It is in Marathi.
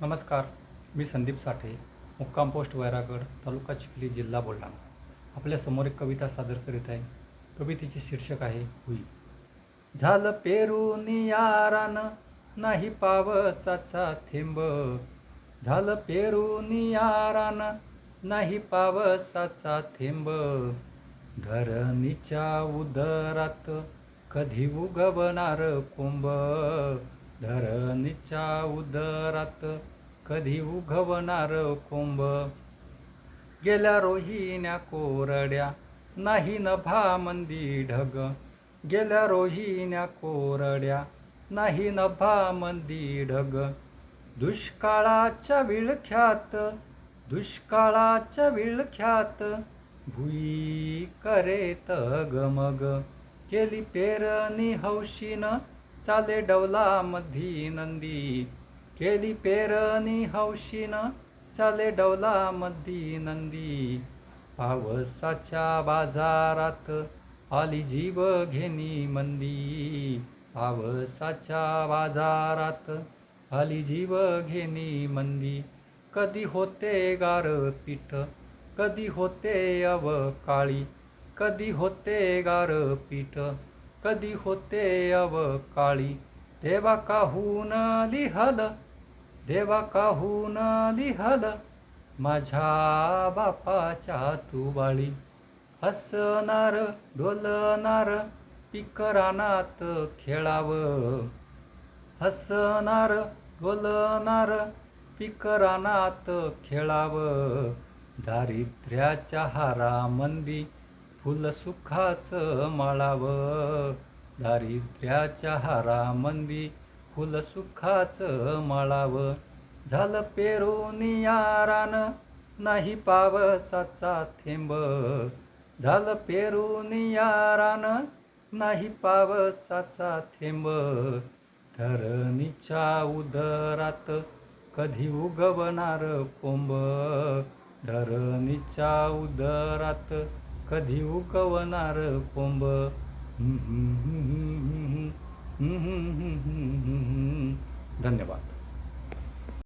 नमस्कार मी संदीप साठे मुक्काम पोस्ट वैरागड तालुका चिखली जिल्हा बुलढाणा. आपल्यासमोर एक कविता सादर करीत आहे. कवितेचे शीर्षक आहे हुई. झालं पेरून यारान नाही पावसाचा थेंब. झालं पेरून यारान नाही पावसाचा थेंब. धरणीच्या उदरात कधी उगवणार कुंभ? धरणीच्या उदरात कधी उघवणार कोंब गेल्या रोहिण्या कोरड्या नाही नभा मंदी ढग. गेल्या रोहिण्या कोरड्या नाही नभा मंदी ढग. दुष्काळाच्या विळख्यात दुष्काळाच्या विळख्यात भुई करेत मग केली पेरणी हौशीनं चाले डवला मधी नंदी. केली पेरणी हौशीन चाले डवला मधी नंदी. पावसाच्या बाजारात आली जीव घेणी मंदी. पावसाच्या बाजारात आली जीव घेणी मंदी. कधी होते गार पीठ कधी होते अवकाळी कधी होते गार पीठ. कधी होते अवकाळी देवा काहून लिहल? देवा काहून लिहल? माझ्या बापाच्या तुबाळी. हसणार डोलणार पिकरानात खेळावं. हसणार डोलणार पिकरानात खेळावं. दारिद्र्याच्या हारामंदी फुल सुखाचं माळावं. दारिद्र्याच्या हारामंदी फुल सुखाचं माळावं. झालं पेरून यारान नाही पावसाचा थेंब. झालं पेरून यारान नाही पावसाचा थेंब. धरणीच्या उदरात कधी उगवणार कोंब? धरणीच्या उदरात कधी उकवणार कोंब धन्यवाद